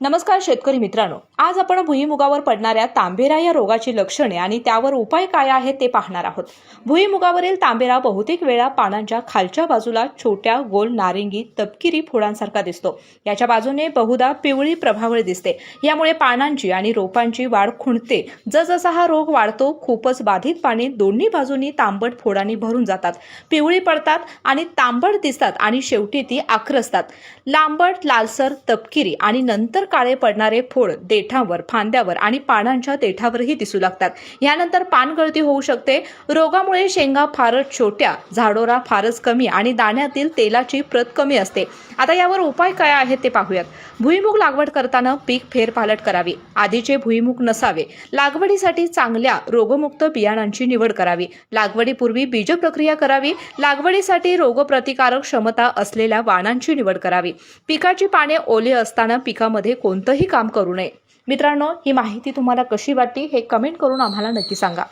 नमस्कार शेतकरी मित्रांनो. आज आपण भुईमुगावर पडणाऱ्या तांबेरा या रोगाची लक्षणे आणि त्यावर उपाय काय आहेत ते पाहणार आहोत. भुईमुगावरील तांबेरा बहुतेक वेळा पानांच्या खालच्या बाजूला छोट्या गोल नारिंगी तपकिरी फोडांसारखा दिसतो. याच्या बाजूने बहुधा पिवळी प्रभावळ दिसते. यामुळे पानांची आणि रोपांची वाढ खुंटते जसजसा हा रोग वाढतो खूपच बाधित पाने दोन्ही बाजूनी तांबट फोडांनी भरून जातात. पिवळी पडतात आणि तांबट दिसतात आणि शेवटी ती आक्रसतात. लांबट लालसर तपकिरी आणि नंतर काळे पडणारे फोड देठावर फांद्यावर आणि पानांच्या देठावरही दिसू लागतात. यानंतर पानगळती होऊ शकते. रोगामुळे शेंगा फारच छोट्या झाडोरा फारच कमी आणि दाण्यातील तेलाची प्रत कमी असते. आता यावर उपाय काय आहेत ते पाहूयात. भुईमुग लागवड करताना पीक फेरपालट करावी. आधीचे भुईमुग नसावे. लागवडीसाठी चांगल्या रोगमुक्त बियाणांची निवड करावी. लागवडीपूर्वी बीज प्रक्रिया करावी. लागवडीसाठी रोगप्रतिकारक क्षमता असलेल्या वाणांची निवड करावी. पिकाची पाने ओले असताना पिकामध्ये कोणतंही काम करू नये. मित्रांनो ही माहिती तुम्हाला कशी वाटली हे कमेंट करून आम्हाला नक्की सांगा.